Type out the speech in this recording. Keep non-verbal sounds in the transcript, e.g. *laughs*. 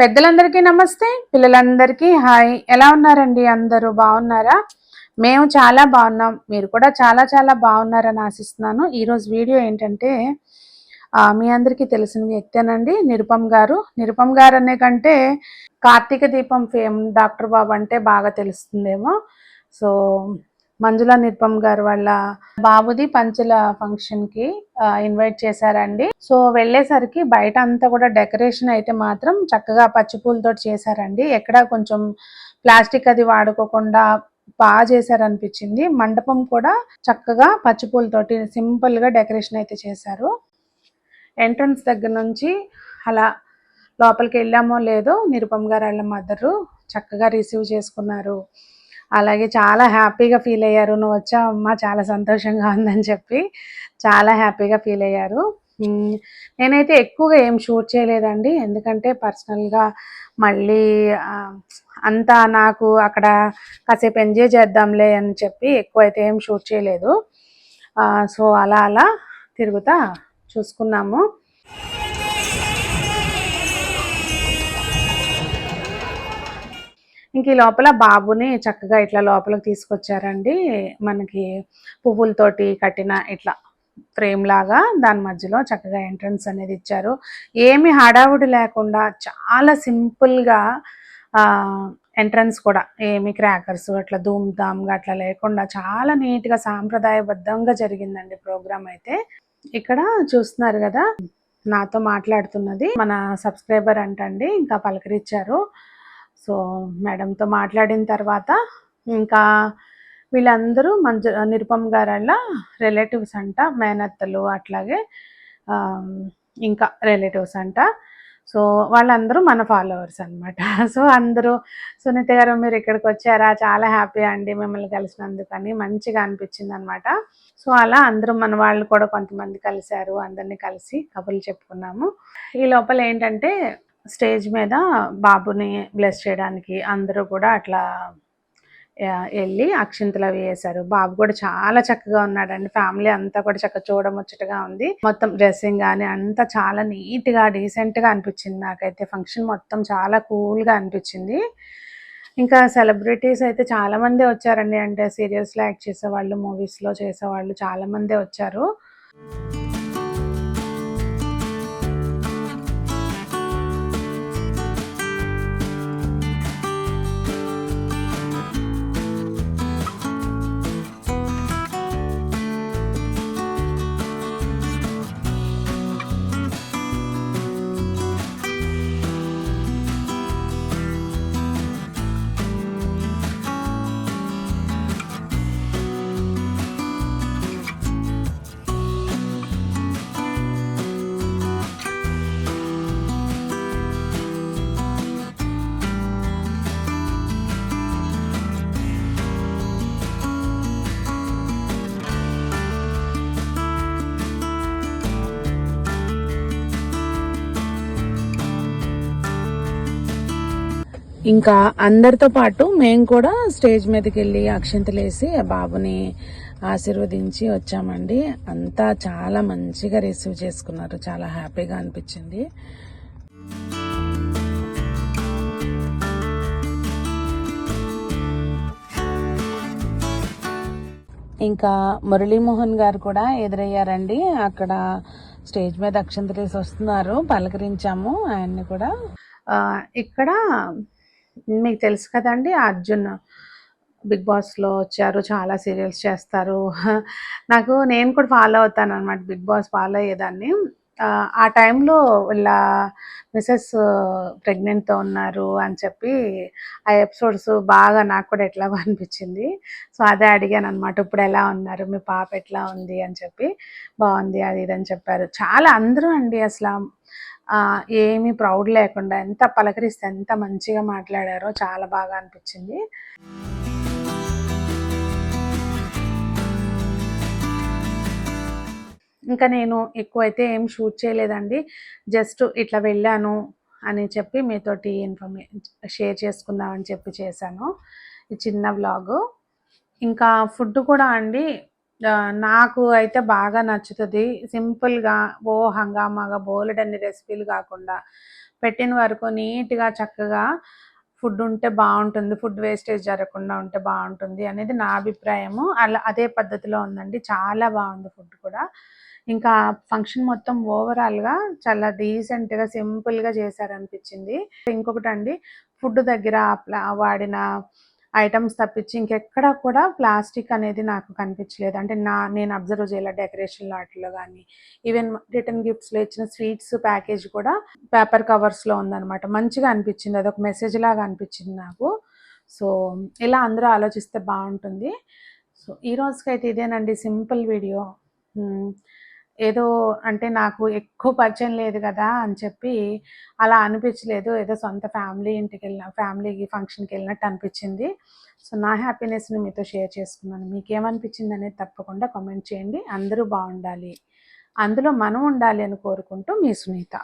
పెద్దలందరికీ నమస్తే పిల్లలందరికీ హాయ్. ఎలా ఉన్నారండి అందరూ? బాగున్నారా? మేము చాలా బాగున్నాం. మీరు కూడా చాలా చాలా బాగున్నారని ఆశిస్తున్నాను. ఈరోజు వీడియో ఏంటంటే మీ అందరికీ తెలిసిన వ్యక్తేనండి నిరుపమ్ గారు. నిరుపమ్ గారు అనే కంటే కార్తీక దీపం ఫేమ్ డాక్టర్ బాబు అంటే బాగా తెలుస్తుందేమో. సో మంజుల నిర్పమ్ గారు వాళ్ళ బాబుది పంచుల ఫంక్షన్కి ఇన్వైట్ చేశారండి. సో వెళ్ళేసరికి బయట అంతా కూడా డెకరేషన్ అయితే మాత్రం చక్కగా పచ్చి పూలతో చేశారండి. ఎక్కడ కొంచెం ప్లాస్టిక్ అది వాడుకోకుండా బాగా చేశారనిపించింది. మండపం కూడా చక్కగా పచ్చి పూలతోటి సింపుల్గా డెకరేషన్ అయితే చేశారు. ఎంట్రన్స్ దగ్గర నుంచి అలా లోపలికి వెళ్ళామో లేదో నిరుపమ్ గారు వాళ్ళ మదరు చక్కగా రిసీవ్ చేసుకున్నారు. అలాగే చాలా హ్యాపీగా ఫీల్ అయ్యారు. నువ్వు వచ్చా అమ్మ చాలా సంతోషంగా ఉందని చెప్పి చాలా హ్యాపీగా ఫీల్ అయ్యారు. నేనైతే ఎక్కువగా ఏం షూట్ చేయలేదండి. ఎందుకంటే పర్సనల్గా మళ్ళీ అంతా నాకు అక్కడ కాసేపు ఎంజాయ్ చేద్దాంలే అని చెప్పి ఎక్కువ అయితే ఏం షూట్ చేయలేదు. సో అలా అలా తిరుగుతా చూసుకున్నాము. ఇంక ఈ లోపల బాబుని చక్కగా ఇట్లా లోపలికి తీసుకొచ్చారండి. మనకి పువ్వులతోటి కట్టిన ఇట్లా ఫ్రేమ్ లాగా దాని మధ్యలో చక్కగా ఎంట్రన్స్ అనేది ఇచ్చారు. ఏమి హడావుడి లేకుండా చాలా సింపుల్గా ఎంట్రన్స్ కూడా. ఏమి క్రాకర్స్ అట్లా ధూమ్ధామ్గా అట్లా లేకుండా చాలా నీట్గా సాంప్రదాయబద్ధంగా జరిగిందండి ప్రోగ్రామ్ అయితే. ఇక్కడ చూస్తున్నారు కదా నాతో మాట్లాడుతున్నది మన సబ్స్క్రైబర్ అంటండి. ఇంకా పలకరించారు. సో మేడంతో మాట్లాడిన తర్వాత ఇంకా వీళ్ళందరూ మంజు నిరుపమ్ గారల్ల రిలేటివ్స్ అంట మేనత్తలు అట్లాగే ఇంకా రిలేటివ్స్ అంట. సో వాళ్ళందరూ మన ఫాలోవర్స్ అనమాట *laughs* సో అందరూ సునీత గారు మీరు ఇక్కడికి వచ్చారా? చాలా హ్యాపీ అండి మిమ్మల్ని కలిసినందుకని మంచిగా అనిపించింది అనమాట సో అలా అందరూ మన వాళ్ళు కూడా కొంతమంది కలిశారు అందరినీ కలిసి కబుర్లు చెప్పుకున్నాము. ఈ లోపల ఏంటంటే స్టేజ్ మీద బాబుని బ్లెస్ చేయడానికి అందరూ కూడా అట్లా వెళ్ళి అక్షింతలు అవి వేశారు. బాబు కూడా చాలా చక్కగా ఉన్నాడండి. ఫ్యామిలీ అంతా కూడా చక్కగా చూడముచ్చటగా ఉంది. మొత్తం డ్రెస్సింగ్ కానీ అంతా చాలా నీట్గా డీసెంట్గా డీసెంట్గా అనిపించింది నాకైతే. ఫంక్షన్ మొత్తం చాలా కూల్గా అనిపించింది. ఇంకా సెలబ్రిటీస్ అయితే చాలామంది వచ్చారండి. అంటే సీరియల్స్లో యాక్ట్ చేసేవాళ్ళు మూవీస్లో చేసేవాళ్ళు చాలా మంది వచ్చారు. ఇంకా అందరితో పాటు మేము కూడా స్టేజ్ మీదకి వెళ్ళి అక్షంతలు వేసి ఆ బాబుని ఆశీర్వదించి వచ్చామండి. అంతా చాలా మంచిగా రిసీవ్ చేసుకున్నారు. చాలా హ్యాపీగా అనిపించింది. ఇంకా మురళీమోహన్ గారు కూడా ఎదురయ్యారండి. అక్కడ స్టేజ్ మీద అక్షంతలేసి వస్తున్నారు. పలకరించాము ఆయన్ని కూడా. ఇక్కడ మీకు తెలుసు కదండి అర్జున్ బిగ్ బాస్లో వచ్చారు చాలా సీరియల్స్ చేస్తారు. *laughs* నాకు నేను కూడా ఫాలో అవుతాను అనమాట బిగ్ బాస్ ఫాలో అయ్యేదాన్ని. ఆ, టైంలో ఇలా మిసెస్ ప్రెగ్నెంట్తో ఉన్నారు అని చెప్పి ఆ ఎపిసోడ్స్ బాగా నాకు కూడా ఎట్లా *laughs* అనిపించింది. సో అదే అడిగాను అనమాట ఇప్పుడు ఎలా ఉన్నారు? మీ పాప ఎట్లా ఉంది? అని చెప్పి. బాగుంది అది ఇది అని చెప్పారు. చాలా అందరూ అండి అసలు ఏమీ ప్రౌడ్ లేకుండా ఎంత పలకరిస్తే ఎంత మంచిగా మాట్లాడారో చాలా బాగా అనిపించింది. ఇంకా నేను ఎక్కువైతే ఏం షూట్ చేయలేదండి. జస్ట్ ఇట్లా వెళ్ళాను అని చెప్పి మీతోటి ఇన్ఫర్మే షేర్ చేసుకుందామని చెప్పి చేశాను. ఈ చిన్న బ్లాగు ఇంకా ఫుడ్ కూడా అండి నాకు అయితే బాగా నచ్చుతుంది. సింపుల్గా ఓ హంగామాగా బోలెడన్ని రెసిపీలు కాకుండా పెట్టిన వరకు నీట్గా చక్కగా ఫుడ్ ఉంటే బాగుంటుంది. ఫుడ్ వేస్టేజ్ జరగకుండా ఉంటే బాగుంటుంది అనేది నా అభిప్రాయము. అలా అదే పద్ధతిలో ఉందండి. చాలా బాగుంది ఫుడ్ కూడా. ఇంకా ఫంక్షన్ మొత్తం ఓవరాల్గా చాలా డీసెంట్గా సింపుల్గా చేశారనిపించింది. ఇంకొకటి అండి ఫుడ్ దగ్గర వాడిన ఐటమ్స్ తప్పించి ఇంకెక్కడ కూడా ప్లాస్టిక్ అనేది నాకు కనిపించలేదు. అంటే నా నేను అబ్జర్వ్ చేయాల డెకరేషన్ వాటిలో కానీ ఈవెన్ రిటర్న్ గిఫ్ట్స్లో ఇచ్చిన స్వీట్స్ ప్యాకేజ్ కూడా పేపర్ కవర్స్లో ఉందన్నమాట. మంచిగా అనిపించింది. అదొక మెసేజ్ లాగా అనిపించింది నాకు. సో ఇలా అందరూ ఆలోచిస్తే బాగుంటుంది. సో ఈ రోజుకైతే ఇదేనండి సింపుల్ వీడియో. ఏదో అంటే నాకు ఎక్కువ పరిచయం లేదు కదా అని చెప్పి అలా అనిపించలేదు. ఏదో సొంత ఫ్యామిలీ ఇంటికి వెళ్ళిన ఫ్యామిలీకి ఫంక్షన్కి వెళ్ళినట్టు అనిపించింది. సో నా హ్యాపీనెస్ని మీతో షేర్ చేసుకున్నాను. మీకు ఏమనిపించింది అనేది తప్పకుండా కామెంట్ చేయండి. అందరూ బాగుండాలి. అందులో మనం ఉండాలి అని కోరుకుంటూ మీ సునీత.